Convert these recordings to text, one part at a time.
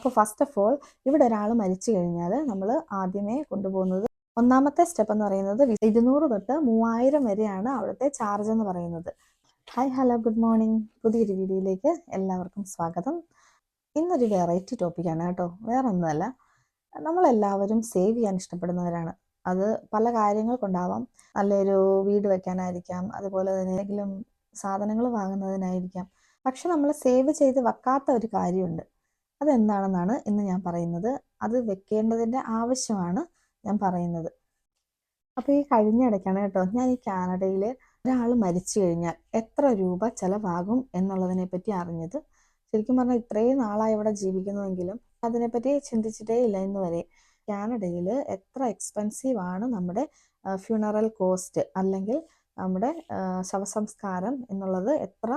അപ്പോൾ first of all ഇവിടെ ഒരാൾ മരിച്ചു കഴിഞ്ഞാൽ നമ്മൾ ആദ്യമേ കൊണ്ടുപോകുന്നത് ഒന്നാമത്തെ സ്റ്റെപ്പ് എന്ന് പറയുന്നത് ഇരുന്നൂറ് തൊട്ട് മൂവായിരം വരെയാണ് അവിടുത്തെ ചാർജ് എന്ന് പറയുന്നത്. ഹായ് ഹലോ ഗുഡ് മോർണിംഗ് പുതിയൊരു വീഡിയോയിലേക്ക് എല്ലാവർക്കും സ്വാഗതം. ഇന്നൊരു വെറൈറ്റി ടോപ്പിക്കാണ് കേട്ടോ. വേറെ ഒന്നുമല്ല നമ്മളെല്ലാവരും സേവ് ചെയ്യാൻ ഇഷ്ടപ്പെടുന്നവരാണ്. അത് പല കാര്യങ്ങൾ കൊണ്ടാവാം. നല്ലൊരു വീട് വെക്കാനായിരിക്കാം. അതുപോലെ തന്നെ എന്തെങ്കിലും സാധനങ്ങൾ വാങ്ങുന്നതിനായിരിക്കാം. പക്ഷെ നമ്മൾ സേവ് ചെയ്ത് വെക്കാത്ത ഒരു കാര്യമുണ്ട്. അതെന്താണെന്നാണ് ഇന്ന് ഞാൻ പറയുന്നത്. അത് വെക്കേണ്ടതിന്റെ ആവശ്യമാണ് ഞാൻ പറയുന്നത്. അപ്പോൾ ഈ കഴിഞ്ഞ ഇടയ്ക്കാണ് കേട്ടോ ഞാൻ ഈ കാനഡയിൽ ഒരാൾ മരിച്ചു കഴിഞ്ഞാൽ എത്ര രൂപ ചിലവാകും എന്നുള്ളതിനെ പറ്റി അറിഞ്ഞത്. ശരിക്കും പറഞ്ഞാൽ ഇത്രയും നാളായി ഇവിടെ ജീവിക്കുന്നുവെങ്കിലും അതിനെപ്പറ്റി ചിന്തിച്ചിട്ടേ ഇല്ല ഇന്ന് വരെ. കാനഡയിൽ എത്ര എക്സ്പെൻസീവ് ആണ് നമ്മുടെ ഫ്യൂണറൽ കോസ്റ്റ് അല്ലെങ്കിൽ നമ്മുടെ ശവസംസ്കാരം എന്നുള്ളത് എത്ര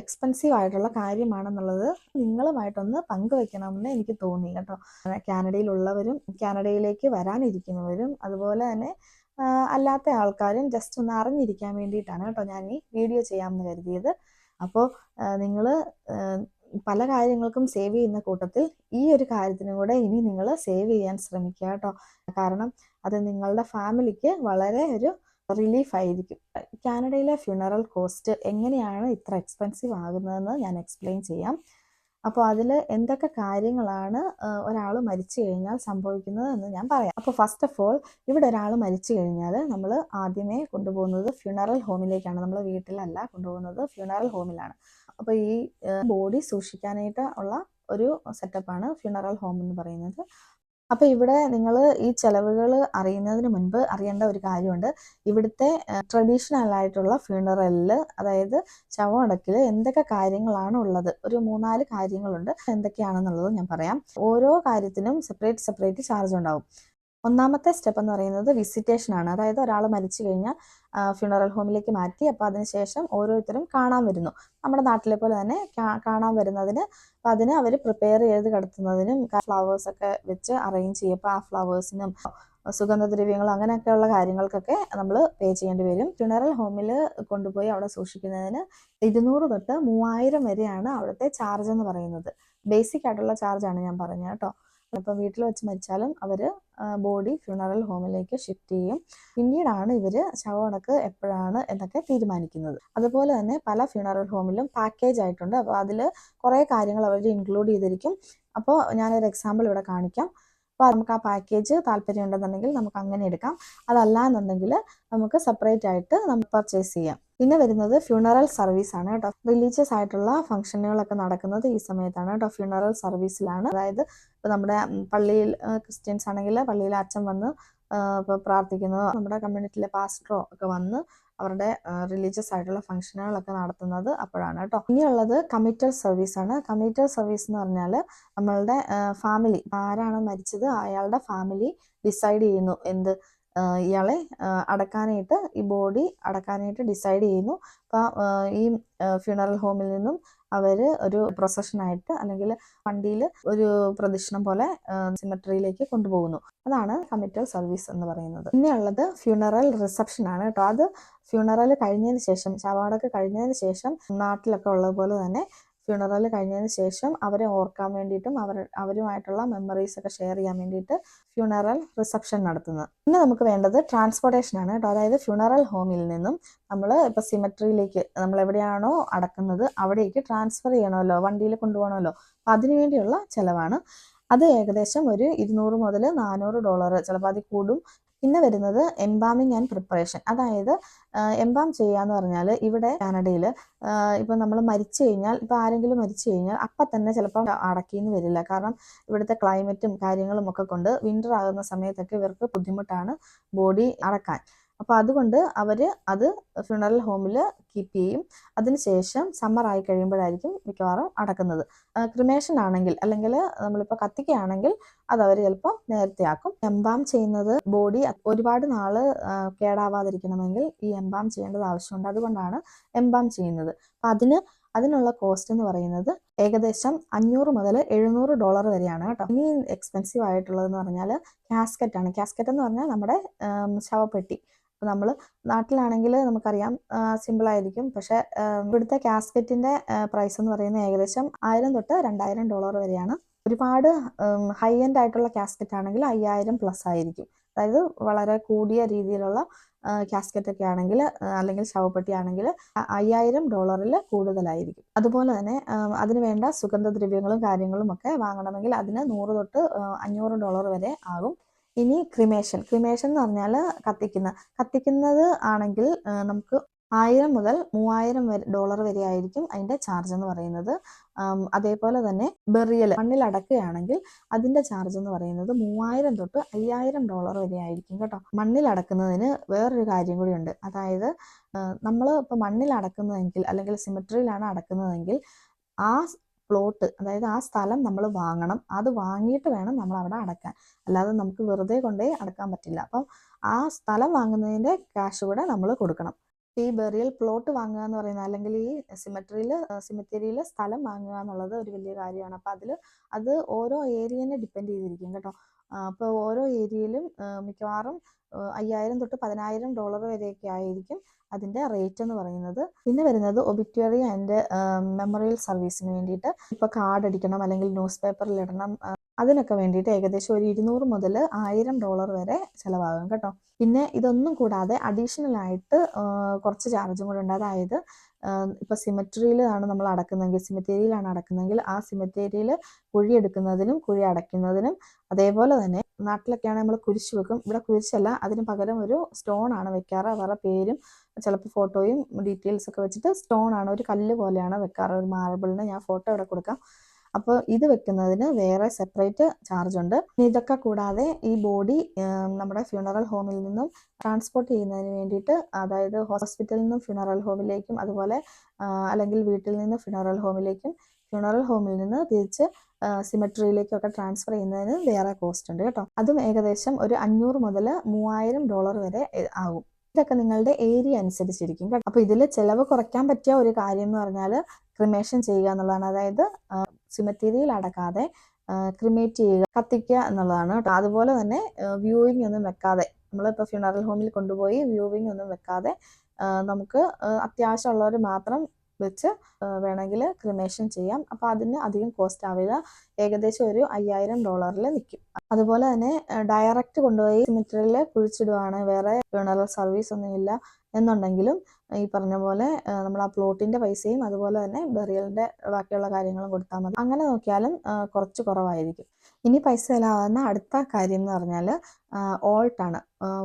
എക്സ്പെൻസീവ് ആയിട്ടുള്ള കാര്യമാണെന്നുള്ളത് നിങ്ങളുമായിട്ടൊന്ന് പങ്കുവെക്കണമെന്ന് എനിക്ക് തോന്നി കേട്ടോ. കാനഡയിലുള്ളവരും കാനഡയിലേക്ക് വരാനിരിക്കുന്നവരും അതുപോലെ തന്നെ അല്ലാത്ത ആൾക്കാരും ജസ്റ്റ് ഒന്ന് അറിഞ്ഞിരിക്കാൻ വേണ്ടിയിട്ടാണ് കേട്ടോ ഞാൻ ഈ വീഡിയോ ചെയ്യാമെന്ന് കരുതിയത്. അപ്പോൾ നിങ്ങൾ പല കാര്യങ്ങൾക്കും സേവ് ചെയ്യുന്ന കൂട്ടത്തിൽ ഈ ഒരു കാര്യത്തിനും കൂടെ ഇനി നിങ്ങൾ സേവ് ചെയ്യാൻ ശ്രമിക്കുക കേട്ടോ. കാരണം അത് നിങ്ങളുടെ ഫാമിലിക്ക് വളരെ ഒരു റിലീഫ് ആയിരിക്കും. കാനഡയിലെ ഫ്യൂണറൽ കോസ്റ്റ് എങ്ങനെയാണ് ഇത്ര എക്സ്പെൻസീവ് ആകുന്നതെന്ന് ഞാൻ എക്സ്പ്ലെയിൻ ചെയ്യാം. അപ്പോൾ അതിൽ എന്തൊക്കെ കാര്യങ്ങളാണ് ഒരാൾ മരിച്ചു കഴിഞ്ഞാൽ സംഭവിക്കുന്നത് എന്ന് ഞാൻ പറയാം. അപ്പോൾ ഫസ്റ്റ് ഓഫ് ഓൾ ഇവിടെ ഒരാൾ മരിച്ചു കഴിഞ്ഞാൽ നമ്മൾ ആദ്യമേ കൊണ്ടുപോകുന്നത് ഫ്യൂണറൽ ഹോമിലേക്കാണ് നമ്മൾ വീട്ടിലല്ല കൊണ്ടുപോകുന്നത് ഫ്യൂണറൽ ഹോമിലാണ് അപ്പോൾ ഈ ബോഡി സൂക്ഷിക്കാനായിട്ട് ഉള്ള ഒരു സെറ്റപ്പാണ് ഫ്യൂണറൽ ഹോം എന്ന് പറയുന്നത്. അപ്പോൾ ഇവിടെ നിങ്ങൾ ഈ ചെലവുകൾ അറിയുന്നതിന് മുൻപ് അറിയേണ്ട ഒരു കാര്യമുണ്ട്. ഇവിടുത്തെ ട്രഡീഷണൽ ആയിട്ടുള്ള ഫ്യൂണറലിൽ അതായത് ശവമടക്കിൽ എന്തൊക്കെ കാര്യങ്ങളാണ് ഉള്ളത്? ഒരു മൂന്നാൽ കാര്യങ്ങളുണ്ട്. എന്തൊക്കെയാണെന്നുള്ളത് ഞാൻ പറയാം. ഓരോ കാര്യത്തിനും സെപ്പറേറ്റ് സെപ്പറേറ്റ് ചാർജ് ഉണ്ടാവും. ഒന്നാമത്തെ സ്റ്റെപ്പ് എന്ന് പറയുന്നത് വിസിറ്റേഷൻ ആണ്. അതായത് ഒരാൾ മരിച്ചു കഴിഞ്ഞാൽ ഫ്യൂണറൽ ഹോമിലേക്ക് മാറ്റി അപ്പോൾ അതിനുശേഷം ഓരോരുത്തരും കാണാൻ വരുന്നു. നമ്മുടെ നാട്ടിലെ പോലെ തന്നെ കാണാൻ വരുന്നതിന് അപ്പം അതിന് അവർ പ്രിപ്പയർ ചെയ്ത് കിടത്തുന്നതിനും ഫ്ലവേഴ്സ് ഒക്കെ വെച്ച് അറേഞ്ച് ചെയ്യും. ആ ഫ്ലവേഴ്സിനും സുഗന്ധദ്രവ്യങ്ങളും അങ്ങനെയൊക്കെയുള്ള കാര്യങ്ങൾക്കൊക്കെ നമ്മൾ പേ ചെയ്യേണ്ടി വരും. ഫ്യൂണറൽ ഹോമിൽ കൊണ്ടുപോയി അവിടെ സൂക്ഷിക്കുന്നതിന് ഇരുന്നൂറ് തൊട്ട് മൂവായിരം വരെയാണ് അവിടുത്തെ ചാർജ് എന്ന് പറയുന്നത്. ബേസിക് ആയിട്ടുള്ള ചാർജ് ആണ് ഞാൻ പറഞ്ഞത് കേട്ടോ. അപ്പോൾ വീട്ടിൽ വെച്ച് മരിച്ചാലും അവർ ബോഡി ഫ്യൂണറൽ ഹോമിലേക്ക് ഷിഫ്റ്റ് ചെയ്യും. പിന്നീടാണ് ഇവർ ശവമടക്ക് എപ്പോഴാണ് എന്നൊക്കെ തീരുമാനിക്കുന്നത്. അതുപോലെ തന്നെ പല ഫ്യൂണറൽ ഹോമിലും പാക്കേജ് ആയിട്ടുണ്ട്. അപ്പോൾ അതിൽ കുറേ കാര്യങ്ങൾ അവർ ഇൻക്ലൂഡ് ചെയ്തിരിക്കും. അപ്പോൾ ഞാനൊരു എക്സാമ്പിൾ ഇവിടെ കാണിക്കാം. അപ്പോൾ നമുക്ക് ആ പാക്കേജ് താല്പര്യം ഉണ്ടെന്നുണ്ടെങ്കിൽ നമുക്ക് അങ്ങനെ എടുക്കാം. അതല്ല എന്നുണ്ടെങ്കിൽ നമുക്ക് സെപ്പറേറ്റ് ആയിട്ട് നമുക്ക് പർച്ചേസ് ചെയ്യാം. പിന്നെ വരുന്നത് ഫ്യൂണറൽ സർവീസ് ആണ് കേട്ടോ. റിലീജിയസ് ആയിട്ടുള്ള ഫംഗ്ഷനുകളൊക്കെ നടക്കുന്നത് ഈ സമയത്താണ് കേട്ടോ. ഫ്യൂണറൽ സർവീസിലാണ് അതായത് ഇപ്പോൾ നമ്മുടെ പള്ളിയിൽ ക്രിസ്ത്യൻസ് ആണെങ്കിൽ പള്ളിയിൽ അച്ഛൻ വന്ന് ഇപ്പോൾ പ്രാർത്ഥിക്കുന്നത് നമ്മുടെ കമ്മ്യൂണിറ്റിയിലെ പാസ്റ്ററോ ഒക്കെ വന്ന് അവരുടെ റിലീജിയസ് ആയിട്ടുള്ള ഫംഗ്ഷനുകളൊക്കെ നടത്തുന്നത് അപ്പോഴാണ് കേട്ടോ. ഇനിയുള്ളത് കമ്മിറ്റൽ സർവീസ് ആണ്. കമ്മിറ്റൽ സർവീസ് എന്ന് പറഞ്ഞാൽ നമ്മളുടെ ഫാമിലി ആരാണ് മരിച്ചത് അയാളുടെ ഫാമിലി ഡിസൈഡ് ചെയ്യുന്നു എന്ത് ഇയാളെ അടക്കാനായിട്ട് ഈ ബോഡി അടക്കാനായിട്ട് ഡിസൈഡ് ചെയ്യുന്നു. അപ്പോൾ ഈ ഫ്യൂണറൽ ഹോമിൽ നിന്നും അവർ ഒരു പ്രൊസഷനായിട്ട് അല്ലെങ്കിൽ വണ്ടിയിൽ ഒരു പ്രദക്ഷിണം പോലെ സിമറ്ററിയിലേക്ക് കൊണ്ടുപോകുന്നു. അതാണ് കമ്മിറ്റൽ സർവീസ് എന്ന് പറയുന്നത്. പിന്നെ ഉള്ളത് ഫ്യൂണറൽ റിസപ്ഷൻ ആണ് കേട്ടോ. അത് ഫ്യൂണറൽ കഴിഞ്ഞതിന് ശേഷം ശവമടക്ക് കഴിഞ്ഞതിന് ശേഷം നാട്ടിലൊക്കെ ഉള്ളതുപോലെ തന്നെ ഫ്യൂണറൽ കഴിഞ്ഞതിന് ശേഷം അവരെ ഓർക്കാൻ വേണ്ടിയിട്ടും അവർ അവരുമായിട്ടുള്ള മെമ്മറീസ് ഒക്കെ ഷെയർ ചെയ്യാൻ വേണ്ടിയിട്ട് ഫ്യൂണറൽ റിസപ്ഷൻ നടത്തുന്നത്. പിന്നെ നമുക്ക് വേണ്ടത് ട്രാൻസ്പോർട്ടേഷൻ ആണ് കേട്ടോ. അതായത് ഫ്യൂണറൽ ഹോമിൽ നിന്നും നമ്മൾ ഇപ്പോൾ സിമെട്രിയിലേക്ക് നമ്മൾ എവിടെയാണോ അടക്കുന്നത് അവിടേക്ക് ട്രാൻസ്ഫർ ചെയ്യണമല്ലോ വണ്ടിയിൽ കൊണ്ടുപോകണമല്ലോ. അപ്പം അതിനു വേണ്ടിയുള്ള ചിലവാണ്. അത് ഏകദേശം ഒരു ഇരുന്നൂറ് മുതൽ നാനൂറ് ഡോളർ ചിലപ്പോൾ അതിൽ കൂടും. പിന്നെ വരുന്നത് എംബാമിങ് ആൻഡ് പ്രിപ്പറേഷൻ അതായത് എംബാം ചെയ്യുക എന്ന് പറഞ്ഞാൽ ഇവിടെ കാനഡയിൽ ഇപ്പം നമ്മൾ മരിച്ചു കഴിഞ്ഞാൽ ഇപ്പം ആരെങ്കിലും മരിച്ചു കഴിഞ്ഞാൽ അപ്പം തന്നെ ചിലപ്പം അടക്കിന്ന് വരില്ല. കാരണം ഇവിടുത്തെ ക്ലൈമറ്റും കാര്യങ്ങളും ഒക്കെ കൊണ്ട് വിന്റർ ആകുന്ന സമയത്തൊക്കെ ഇവർക്ക് ബുദ്ധിമുട്ടാണ് ബോഡി അടക്കാൻ. അപ്പോൾ അതുകൊണ്ട് അവർ അത് ഫ്യൂണറൽ ഹോമിൽ കീപ്പ് ചെയ്യും. അതിനുശേഷം സമ്മർ ആയി കഴിയുമ്പോഴായിരിക്കും മിക്കവാറും അടക്കുന്നത്. ക്രിമേഷൻ ആണെങ്കിൽ അല്ലെങ്കിൽ നമ്മളിപ്പോൾ കത്തിക്കുകയാണെങ്കിൽ അത് അവർ ചിലപ്പോൾ നേരത്തെ ആക്കും. എംബാം ചെയ്യുന്നത് ബോഡി ഒരുപാട് നാൾ കേടാവാതിരിക്കണമെങ്കിൽ ഈ എംബാം ചെയ്യേണ്ടത് ആവശ്യമുണ്ട്. അതുകൊണ്ടാണ് എംബാം ചെയ്യുന്നത്. അപ്പം അതിന് അതിനുള്ള കോസ്റ്റ് എന്ന് പറയുന്നത് ഏകദേശം അഞ്ഞൂറ് മുതൽ എഴുന്നൂറ് ഡോളർ വരെയാണ് കേട്ടോ. ഇനി എക്സ്പെൻസീവ് ആയിട്ടുള്ളതെന്ന് പറഞ്ഞാൽ കാസ്കറ്റ് ആണ്. കാസ്കറ്റ് എന്ന് പറഞ്ഞാൽ നമ്മുടെ ശവപ്പെട്ടി. അപ്പോൾ നമ്മൾ നാട്ടിലാണെങ്കിൽ നമുക്കറിയാം സിമ്പിൾ ആയിരിക്കും. പക്ഷേ ഇവിടുത്തെ കാസ്കറ്റിന്റെ പ്രൈസ് എന്ന് പറയുന്നത് ഏകദേശം ആയിരം തൊട്ട് രണ്ടായിരം ഡോളർ വരെയാണ്. ഒരുപാട് ഹൈ എൻഡ് ആയിട്ടുള്ള കാസ്കറ്റ് ആണെങ്കിൽ അയ്യായിരം പ്ലസ് ആയിരിക്കും. അതായത് വളരെ കൂടിയ രീതിയിലുള്ള കാസ്കറ്റ് ഒക്കെ ആണെങ്കിൽ അല്ലെങ്കിൽ ശവപ്പെട്ടി ആണെങ്കിൽ അയ്യായിരം ഡോളറിൽ കൂടുതലായിരിക്കും. അതുപോലെ തന്നെ അതിന് വേണ്ട സുഗന്ധദ്രവ്യങ്ങളും കാര്യങ്ങളും ഒക്കെ വാങ്ങണമെങ്കിൽ അതിന് നൂറ് തൊട്ട് അഞ്ഞൂറ് ഡോളർ വരെ ആകും. ഇനി ക്രിമേഷൻ. ക്രിമേഷൻ എന്ന് പറഞ്ഞാൽ കത്തിക്കുന്ന. കത്തിക്കുന്നത് ആണെങ്കിൽ നമുക്ക് ആയിരം മുതൽ മൂവായിരം വരെ ഡോളർ വരെ ആയിരിക്കും അതിന്റെ ചാർജ് എന്ന് പറയുന്നത്. അതേപോലെ തന്നെ ബെറിയൽ മണ്ണിൽ അടക്കുകയാണെങ്കിൽ അതിന്റെ ചാർജ് എന്ന് പറയുന്നത് മൂവായിരം തൊട്ട് അയ്യായിരം ഡോളർ വരെ ആയിരിക്കും കേട്ടോ. മണ്ണിൽ അടക്കുന്നതിന് വേറൊരു കാര്യം ഉണ്ട്. അതായത് നമ്മൾ ഇപ്പോൾ മണ്ണിൽ അടക്കുന്നതെങ്കിൽ അല്ലെങ്കിൽ സിമിട്രിയിലാണ് അടക്കുന്നതെങ്കിൽ ആ പ്ലോട്ട് അതായത് ആ സ്ഥലം നമ്മൾ വാങ്ങണം. അത് വാങ്ങിയിട്ട് വേണം നമ്മൾ അവിടെ അടക്കാൻ. അല്ലാതെ നമുക്ക് വെറുതെ കൊണ്ടേ അടക്കാൻ പറ്റില്ല. അപ്പം ആ സ്ഥലം വാങ്ങുന്നതിന്റെ ക്യാഷ് കൂടെ നമ്മൾ കൊടുക്കണം. ഈ ബെറിയൽ പ്ലോട്ട് വാങ്ങുക എന്ന് പറയുന്നത് അല്ലെങ്കിൽ ഈ സിമറ്ററിയിൽ സിമെറ്ററിയിൽ സ്ഥലം വാങ്ങുക എന്നുള്ളത് ഒരു വലിയ കാര്യമാണ്. അപ്പോൾ അതിൽ അത് ഓരോ ഏരിയനെ ഡിപ്പെൻഡ് ചെയ്തിരിക്കും കേട്ടോ. അപ്പോൾ ഓരോ ഏരിയയിലും മിക്കവാറും അയ്യായിരം തൊട്ട് പതിനായിരം ഡോളർ വരെയൊക്കെ ആയിരിക്കും അതിന്റെ റേറ്റ് എന്ന് പറയുന്നത്. പിന്നെ വരുന്നത് ഒബിറ്റ്വറി ആൻഡ് മെമ്മോറിയൽ സർവീസിന് വേണ്ടിയിട്ട്. ഇപ്പോൾ കാർഡ് അടിക്കണം അല്ലെങ്കിൽ ന്യൂസ് പേപ്പറിൽ ഇടണം അതിനൊക്കെ വേണ്ടിയിട്ട് ഏകദേശം ഒരു ഇരുന്നൂറ് മുതൽ ആയിരം ഡോളർ വരെ ചിലവാകും കേട്ടോ. പിന്നെ ഇതൊന്നും കൂടാതെ അഡീഷണൽ ആയിട്ട് കുറച്ച് ചാർജും കൂടെ ഉണ്ട്. അതായത് ഇപ്പോൾ സിമറ്ററിയിലാണ് നമ്മൾ അടക്കുന്നതെങ്കിൽ സിമറ്റേരിയിലാണ് അടക്കുന്നതെങ്കിൽ ആ സിമെറ്റേരിയിൽ കുഴി എടുക്കുന്നതിനും കുഴി അടയ്ക്കുന്നതിനും അതേപോലെ തന്നെ നാട്ടിലൊക്കെയാണ് നമ്മൾ കുരിശ് വെക്കും. ഇവിടെ കുരിശല്ല അതിന് പകരം ഒരു സ്റ്റോൺ ആണ് വെക്കാറ്. അവരുടെ പേരും ചിലപ്പോൾ ഫോട്ടോയും ഡീറ്റെയിൽസ് ഒക്കെ വെച്ചിട്ട് സ്റ്റോൺ ആണ് ഒരു കല്ല് പോലെയാണ് വെക്കാറ്. ഒരു മാർബിളിന് ഞാൻ ഫോട്ടോ ഇവിടെ കൊടുക്കാം. അപ്പോൾ ഇത് വെക്കുന്നതിന് വേറെ സെപ്പറേറ്റ് ചാർജ് ഉണ്ട്. ഇതൊക്കെ കൂടാതെ ഈ ബോഡി നമ്മുടെ ഫ്യൂണറൽ ഹോമിൽ നിന്നും ട്രാൻസ്പോർട്ട് ചെയ്യുന്നതിന് വേണ്ടിയിട്ട് അതായത് ഹോസ്പിറ്റലിൽ നിന്നും ഫ്യൂണറൽ ഹോമിലേക്കും അതുപോലെ അല്ലെങ്കിൽ വീട്ടിൽ നിന്ന് ഫ്യൂണറൽ ഹോമിലേക്കും ഫ്യൂണറൽ ഹോമിൽ നിന്ന് തിരിച്ച് സിമെട്രിയിലേക്കൊക്കെ ട്രാൻസ്ഫർ ചെയ്യുന്നതിന് വേറെ കോസ്റ്റ് ഉണ്ട് കേട്ടോ. അതും ഏകദേശം ഒരു അഞ്ഞൂറ് മുതൽ മൂവായിരം ഡോളർ വരെ ആകും ഇതൊക്കെ നിങ്ങളുടെ ഏരിയ അനുസരിച്ചിരിക്കും കേട്ടോ. അപ്പോൾ ഇതിൽ ചിലവ് കുറയ്ക്കാൻ പറ്റിയ ഒരു കാര്യം എന്ന് പറഞ്ഞാൽ ക്രിമേഷൻ ചെയ്യുക എന്നുള്ളതാണ്. അതായത് സിമറ്റീരിയൽ അടക്കാതെ ക്രിമേറ്റ് ചെയ്യുക കത്തിക്കുക എന്നുള്ളതാണ് അതുപോലെ തന്നെ വ്യൂയിങ് ഒന്നും വെക്കാതെ നമ്മളിപ്പോൾ ഫ്യൂണറൽ ഹോമിൽ കൊണ്ടുപോയി വ്യൂവിങ് ഒന്നും വെക്കാതെ നമുക്ക് അത്യാവശ്യമുള്ളവർ മാത്രം വെച്ച് വേണമെങ്കിൽ ക്രിമേഷൻ ചെയ്യാം. അപ്പോൾ അതിന് അധികം കോസ്റ്റ് ആവില്ല. ഏകദേശം ഒരു അയ്യായിരം ഡോളറിൽ നിൽക്കും അതുപോലെ തന്നെ ഡയറക്റ്റ് കൊണ്ടുപോയി സിമിറ്ററിൽ കുഴിച്ചിടുവാണ്. വേറെ ഫ്യൂണറൽ സർവീസ് ഒന്നുമില്ല എന്നുണ്ടെങ്കിലും ഈ പറഞ്ഞ പോലെ നമ്മൾ ആ പ്ലോട്ടിന്റെ പൈസയും അതുപോലെ തന്നെ ബെറിയലിന്റെ ബാക്കിയുള്ള കാര്യങ്ങളും കൊടുത്താൽ മതി. അങ്ങനെ നോക്കിയാലും കുറച്ച് കുറവായിരിക്കും. ഇനി പൈസ ചിലവാകുന്ന അടുത്ത കാര്യം എന്ന് പറഞ്ഞാൽ ഓൾട്ടാണ്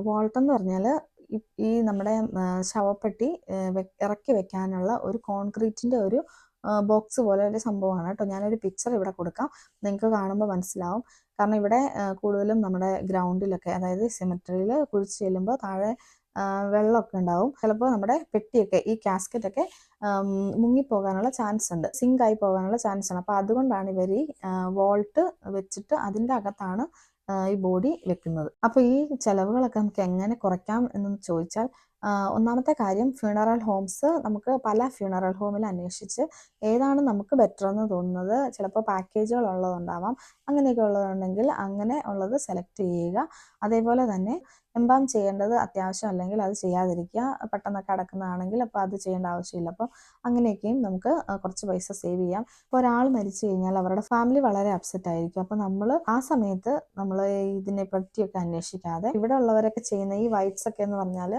വോൾട്ട് എന്ന് പറഞ്ഞാൽ ഈ നമ്മുടെ ശവപ്പെട്ടി ഇറക്കി വെക്കാനുള്ള ഒരു കോൺക്രീറ്റിന്റെ ഒരു ബോക്സ് പോലെ ഒരു സംഭവമാണ് കേട്ടോ. ഞാനൊരു പിക്ചർ ഇവിടെ കൊടുക്കാം. നിങ്ങൾക്ക് കാണുമ്പോൾ മനസ്സിലാവും. കാരണം ഇവിടെ കൂടുതലും നമ്മുടെ ഗ്രൗണ്ടിലൊക്കെ അതായത് സിമെട്രിയിൽ കുഴിച്ച് ചെല്ലുമ്പോൾ താഴെ വെള്ളമൊക്കെ ഉണ്ടാവും. ചിലപ്പോൾ നമ്മുടെ പെട്ടിയൊക്കെ ഈ കാസ്കറ്റൊക്കെ മുങ്ങിപ്പോകാനുള്ള ചാൻസ് ഉണ്ട്. സിങ്ക് ആയി പോകാനുള്ള ചാൻസ് ഉണ്ട് അപ്പോൾ അതുകൊണ്ടാണ് ഇവർ ഈ വോൾട്ട് വെച്ചിട്ട് അതിന്റെ അകത്താണ് ഈ ബോഡി വെക്കുന്നത്. അപ്പോൾ ഈ ചിലവുകളൊക്കെ നമുക്ക് എങ്ങനെ കുറയ്ക്കാം എന്ന് ചോദിച്ചാൽ ഒന്നാമത്തെ കാര്യം ഫ്യൂണറൽ ഹോംസ് നമുക്ക് പല ഫ്യൂണറൽ ഹോമിൽ അന്വേഷിച്ച് ഏതാണ് നമുക്ക് ബെറ്റർ എന്ന് തോന്നുന്നത്. ചിലപ്പോൾ പാക്കേജുകൾ ഉള്ളതുണ്ടാവാം. അങ്ങനെയൊക്കെ ഉള്ളതുണ്ടെങ്കിൽ അങ്ങനെ ഉള്ളത് സെലക്ട് ചെയ്യുക. അതേപോലെ തന്നെ എംബാം ചെയ്യേണ്ടത് അത്യാവശ്യം അല്ലെങ്കിൽ അത് ചെയ്യാതിരിക്കുക. പെട്ടെന്നൊക്കെ അടക്കുന്നതാണെങ്കിൽ അപ്പോൾ അത് ചെയ്യേണ്ട ആവശ്യമില്ല. അപ്പോൾ അങ്ങനെയൊക്കെയും നമുക്ക് കുറച്ച് പൈസ സേവ് ചെയ്യാം. ഇപ്പോൾ ഒരാൾ മരിച്ചു കഴിഞ്ഞാൽ അവരുടെ ഫാമിലി വളരെ അപ്സെറ്റ് ആയിരിക്കും. അപ്പോൾ നമ്മൾ ആ സമയത്ത് നമ്മൾ ഇതിനെ പറ്റിയൊക്കെ അന്വേഷിക്കാതെ ഇവിടെ ഉള്ളവരൊക്കെ ചെയ്യുന്ന ഈ വൈറ്റ്സ് ഒക്കെ എന്ന് പറഞ്ഞാൽ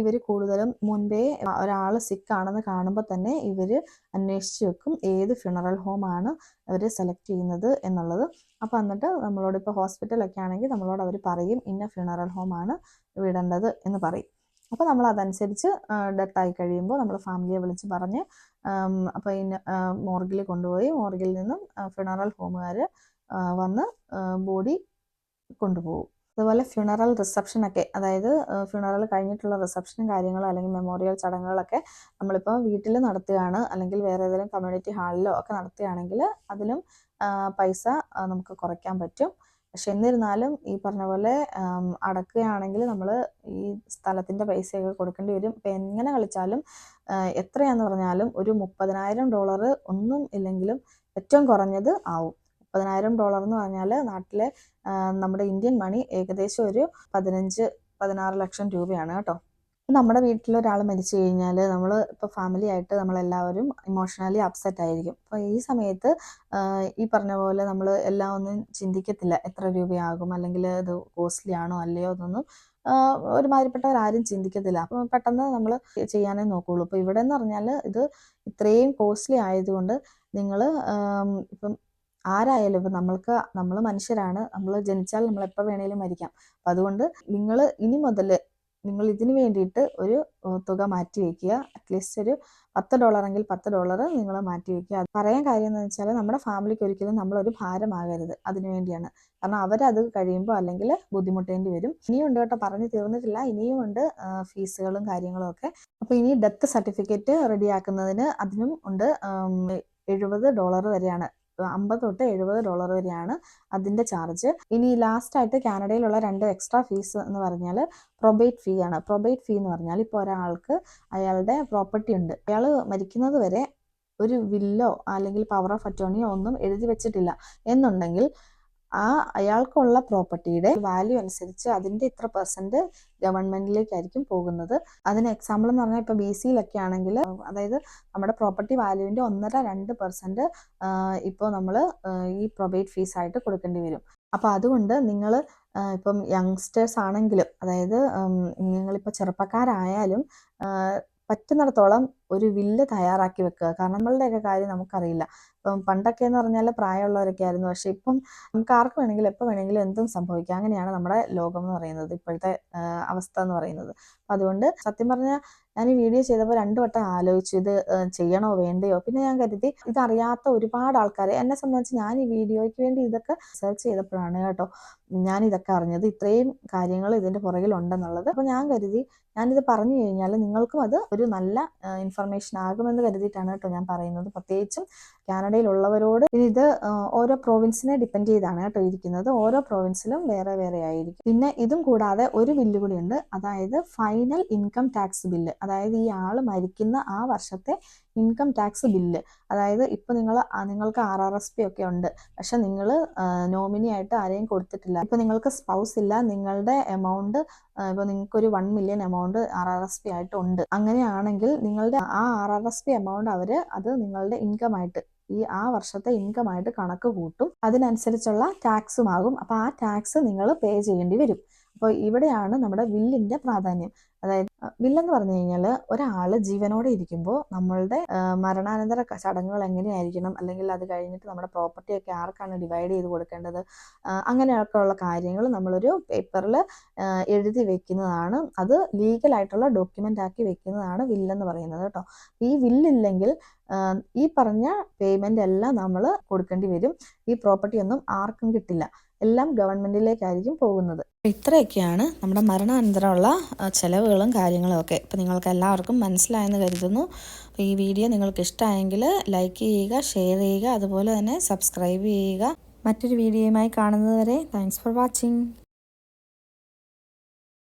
ഇവർ കൂടുതലും മുൻപേ ഒരാൾ സിക്ക് ആണെന്ന് കാണുമ്പോൾ തന്നെ ഇവർ അന്വേഷിച്ച് വെക്കും ഏത് ഫ്യൂണറൽ ഹോമാണ് അവർ സെലക്ട് ചെയ്യുന്നത് എന്നുള്ളത്. അപ്പോൾ എന്നിട്ട് നമ്മളോട് ഇപ്പോൾ ഹോസ്പിറ്റലൊക്കെ ആണെങ്കിൽ നമ്മളോട് അവർ പറയും ഇന്ന ഫ്യൂണറൽ ഹോമാണ് വിടേണ്ടത് എന്ന് പറയും. അപ്പോൾ നമ്മൾ അതനുസരിച്ച് ഡെത്തായി കഴിയുമ്പോൾ നമ്മൾ ഫാമിലിയെ വിളിച്ച് പറഞ്ഞ് അപ്പോൾ ഇന്ന മോർഗിൽ കൊണ്ടുപോയി മോർഗിൽ നിന്നും ഫ്യൂണറൽ ഹോമുകാർ വന്ന് ബോഡി കൊണ്ടുപോകും. അതുപോലെ ഫ്യൂണറൽ റിസപ്ഷനൊക്കെ അതായത് ഫ്യൂണറൽ കഴിഞ്ഞിട്ടുള്ള റിസപ്ഷനും കാര്യങ്ങളും അല്ലെങ്കിൽ മെമ്മോറിയൽ ചടങ്ങുകളൊക്കെ നമ്മളിപ്പോൾ വീട്ടിൽ നടത്തുകയാണ്. അല്ലെങ്കിൽ വേറെ ഏതെങ്കിലും കമ്മ്യൂണിറ്റി ഹാളിലോ ഒക്കെ നടത്തുകയാണെങ്കിൽ അതിലും പൈസ നമുക്ക് കുറയ്ക്കാൻ പറ്റും. പക്ഷെ എന്നിരുന്നാലും ഈ പറഞ്ഞ പോലെ അടക്കുകയാണെങ്കിൽ നമ്മൾ ഈ സ്ഥലത്തിന്റെ പൈസയൊക്കെ കൊടുക്കേണ്ടി വരും. ഇപ്പം എങ്ങനെ കളിച്ചാലും എത്രയാന്ന് പറഞ്ഞാലും ഒരു മുപ്പതിനായിരം ഡോളർ ഒന്നും ഇല്ലെങ്കിലും ഏറ്റവും കുറഞ്ഞത് ആവും. മുപ്പതിനായിരം ഡോളർ എന്ന് പറഞ്ഞാൽ നാട്ടിലെ നമ്മുടെ ഇന്ത്യൻ മണി ഏകദേശം ഒരു പതിനഞ്ച് പതിനാറ് ലക്ഷം രൂപയാണ് കേട്ടോ. നമ്മുടെ വീട്ടിൽ ഒരാൾ മരിച്ചു കഴിഞ്ഞാൽ നമ്മൾ ഇപ്പോൾ ഫാമിലി ആയിട്ട് നമ്മളെല്ലാവരും ഇമോഷണലി അപ്സെറ്റ് ആയിരിക്കും. അപ്പോൾ ഈ സമയത്ത് ഈ പറഞ്ഞ പോലെ നമ്മൾ എല്ലാം ഒന്നും ചിന്തിക്കത്തില്ല. എത്ര രൂപയാകും? അല്ലെങ്കിൽ ഇത് കോസ്റ്റ്ലി ആണോ അല്ലയോ എന്നൊന്നും ഒരുമാതിരിപ്പെട്ടവരാരും ചിന്തിക്കത്തില്ല. അപ്പം പെട്ടെന്ന് നമ്മൾ ചെയ്യാനേ നോക്കുകയുള്ളൂ അപ്പോൾ ഇവിടെ എന്ന് പറഞ്ഞാൽ ഇത് ഇത്രയും കോസ്റ്റ്ലി ആയതുകൊണ്ട് നിങ്ങൾ ഇപ്പം ആരായാലും ഇപ്പം നമ്മൾക്ക് നമ്മൾ മനുഷ്യരാണ് നമ്മൾ ജനിച്ചാൽ നമ്മൾ എപ്പോൾ വേണേലും മരിക്കാം. അപ്പം അതുകൊണ്ട് നിങ്ങൾ ഇനി മുതൽ നിങ്ങൾ ഇതിന് വേണ്ടിയിട്ട് ഒരു തുക മാറ്റി വയ്ക്കുക അറ്റ്ലീസ്റ്റ് ഒരു പത്ത് ഡോളറെങ്കിൽ പത്ത് ഡോളർ നിങ്ങൾ മാറ്റി വയ്ക്കുക പറയാൻ കാര്യം എന്ന് വെച്ചാൽ നമ്മുടെ ഫാമിലിക്ക് ഒരിക്കലും നമ്മളൊരു ഭാരമാകരുത് അതിനു വേണ്ടിയാണ്. കാരണം അവരത് കഴിയുമ്പോൾ അല്ലെങ്കിൽ ബുദ്ധിമുട്ടേണ്ടി വരും. ഇനിയും ഉണ്ട് കേട്ടോ പറഞ്ഞു തീർന്നിട്ടില്ല. ഇനിയും ഉണ്ട് ഫീസുകളും കാര്യങ്ങളും ഒക്കെ. അപ്പോൾ ഇനി ഡെത്ത് സർട്ടിഫിക്കറ്റ് റെഡിയാക്കുന്നതിന് അതിനും ഉണ്ട് എഴുപത് ഡോളർ വരെയാണ്. അമ്പത് തൊട്ട് എഴുപത് ഡോളർ വരെയാണ് അതിന്റെ ചാർജ് ഇനി ലാസ്റ്റ് ആയിട്ട് കാനഡയിലുള്ള രണ്ട് എക്സ്ട്രാ ഫീസ് എന്ന് പറഞ്ഞാൽ പ്രൊബേറ്റ് ഫീ ആണ്. പ്രൊബേറ്റ് ഫീ എന്ന് പറഞ്ഞാൽ ഇപ്പോൾ ഒരാൾക്ക് അയാളുടെ പ്രോപ്പർട്ടി ഉണ്ട്. അയാൾ മരിക്കുന്നത് വരെ ഒരു വില്ലോ അല്ലെങ്കിൽ പവർ ഓഫ് അറ്റോണിയോ ഒന്നും എഴുതി വെച്ചിട്ടില്ല. എന്നുണ്ടെങ്കിൽ ആ അയാൾക്കുള്ള പ്രോപ്പർട്ടിയുടെ വാല്യൂ അനുസരിച്ച് അതിന്റെ ഇത്ര പെർസെന്റ് ഗവൺമെന്റിലേക്കായിരിക്കും പോകുന്നത്. അതിന് എക്സാമ്പിൾ എന്ന് പറഞ്ഞാൽ ഇപ്പോൾ ബി സിയിലൊക്കെ ആണെങ്കിൽ അതായത് നമ്മുടെ പ്രോപ്പർട്ടി വാല്യൂവിന്റെ ഒന്നര രണ്ട് പെർസെന്റ് ഇപ്പോൾ നമ്മൾ ഈ പ്രൊബേറ്റ് ഫീസായിട്ട് കൊടുക്കേണ്ടി വരും. അപ്പോൾ അതുകൊണ്ട് നിങ്ങൾ ഇപ്പം യങ്സ്റ്റേഴ്സ് ആണെങ്കിലും അതായത് നിങ്ങളിപ്പോൾ ചെറുപ്പക്കാരായാലും പറ്റുന്നിടത്തോളം ഒരു വില്ല് തയ്യാറാക്കി വെക്കുക. കാരണം നമ്മളുടെയൊക്കെ കാര്യം നമുക്കറിയില്ല. ഇപ്പം പണ്ടൊക്കെ എന്ന് പറഞ്ഞാൽ പ്രായമുള്ളവരൊക്കെ ആയിരുന്നു. പക്ഷെ ഇപ്പം നമുക്ക് ആർക്ക് വേണമെങ്കിലും എപ്പോൾ വേണമെങ്കിലും എന്തും സംഭവിക്കാം. അങ്ങനെയാണ് നമ്മുടെ ലോകം എന്ന് പറയുന്നത്. ഇപ്പോഴത്തെ അവസ്ഥ എന്ന് പറയുന്നത്. അപ്പം അതുകൊണ്ട് സത്യം പറഞ്ഞാൽ ഞാൻ ഈ വീഡിയോ ചെയ്തപ്പോൾ രണ്ടു വട്ടം ആലോചിച്ചു. ഇത് ചെയ്യണോ വേണ്ടയോ? പിന്നെ ഞാൻ കരുതി ഇതറിയാത്ത ഒരുപാട് ആൾക്കാർ എന്നെ സംബന്ധിച്ച് ഞാൻ ഈ വീഡിയോയ്ക്ക് വേണ്ടി ഇതൊക്കെ സെർച്ച് ചെയ്തപ്പോഴാണ് കേട്ടോ. ഞാൻ ഇതൊക്കെ അറിഞ്ഞത് ഇത്രയും കാര്യങ്ങൾ ഇതിന്റെ പുറകിലുണ്ടെന്നുള്ളത്. അപ്പോൾ ഞാൻ കരുതി ഞാനിത് പറഞ്ഞു കഴിഞ്ഞാൽ നിങ്ങൾക്കും അത് ഒരു നല്ല ഇൻഫർമേഷൻ ആകുമെന്ന് കരുതിയിട്ടാണ് കേട്ടോ ഞാൻ പറയുന്നത്. പ്രത്യേകിച്ചും കാനഡയിലുള്ളവരോട് ഇത് ഓരോ പ്രോവിൻസിനെ ഡിപ്പെൻഡ് ചെയ്താണ് കേട്ടോ ഇരിക്കുന്നത്. ഓരോ പ്രോവിൻസിലും വേറെ വേറെ ആയിരിക്കും. പിന്നെ ഇതും കൂടാതെ ഒരു ബില്ല് ഉണ്ട്. അതായത് ഫൈനൽ ഇൻകം ടാക്സ് ബില്ല് അതായത് ഈ ആൾ മരിക്കുന്ന ആ വർഷത്തെ ഇൻകം ടാക്സ് ബില്ല്. അതായത് ഇപ്പോൾ നിങ്ങൾ നിങ്ങൾക്ക് ആർ ആർ എസ് പി ഒക്കെ ഉണ്ട്. പക്ഷെ നിങ്ങൾ നോമിനി ആയിട്ട് ആരെയും കൊടുത്തിട്ടില്ല. ഇപ്പോൾ നിങ്ങൾക്ക് സ്പൗസ് ഇല്ല. നിങ്ങളുടെ എമൗണ്ട് ഇപ്പോൾ നിങ്ങൾക്ക് ഒരു one million amount R R S P ആയിട്ട് ഉണ്ട്. അങ്ങനെയാണെങ്കിൽ നിങ്ങളുടെ ആ R R S P amount അവർ അത് നിങ്ങളുടെ ഇൻകം ആയിട്ട് ഈ ആ വർഷത്തെ ഇൻകം ആയിട്ട് കണക്ക് കൂട്ടും. അതിനനുസരിച്ചുള്ള ടാക്സും ആകും. അപ്പോൾ ആ ടാക്സ് നിങ്ങൾ പേ ചെയ്യേണ്ടി വരും. അപ്പോൾ ഇവിടെയാണ് നമ്മുടെ വില്ലിന്റെ പ്രാധാന്യം. അതായത് വില്ലെന്ന് പറഞ്ഞു കഴിഞ്ഞാൽ ഒരാൾ ജീവനോടെ ഇരിക്കുമ്പോൾ നമ്മളുടെ മരണാനന്തര ചടങ്ങുകൾ എങ്ങനെയായിരിക്കണം? അല്ലെങ്കിൽ അത് കഴിഞ്ഞിട്ട് നമ്മുടെ പ്രോപ്പർട്ടി ഒക്കെ ആർക്കാണ് ഡിവൈഡ് ചെയ്ത് കൊടുക്കേണ്ടത്? അങ്ങനെയൊക്കെ ഉള്ള കാര്യങ്ങൾ നമ്മളൊരു പേപ്പറിൽ എഴുതി വെക്കുന്നതാണ്. അത് ലീഗലായിട്ടുള്ള ഡോക്യുമെന്റ് ആക്കി വെക്കുന്നതാണ് വില്ലെന്ന് പറയുന്നത് കേട്ടോ. ഈ വില്ലില്ലെങ്കിൽ ഈ പറഞ്ഞ പേയ്മെന്റ് എല്ലാം നമ്മൾ കൊടുക്കേണ്ടി വരും. ഈ പ്രോപ്പർട്ടി ഒന്നും ആർക്കും കിട്ടില്ല. എല്ലാം ഗവൺമെന്റിലേക്കായിരിക്കും പോകുന്നത്. ഇത്രയൊക്കെയാണ് നമ്മുടെ മരണാനന്തരമുള്ള ചിലവുകളും കാര്യങ്ങളും ഒക്കെ. ഇപ്പം നിങ്ങൾക്ക് എല്ലാവർക്കും മനസ്സിലായെന്ന് കരുതുന്നു. ഈ വീഡിയോ നിങ്ങൾക്ക് ഇഷ്ടമായെങ്കിൽ ലൈക്ക് ചെയ്യുക ഷെയർ ചെയ്യുക അതുപോലെ തന്നെ സബ്സ്ക്രൈബ് ചെയ്യുക. മറ്റൊരു വീഡിയോയുമായി കാണുന്നതുവരെ താങ്ക്സ് ഫോർ വാച്ചിങ്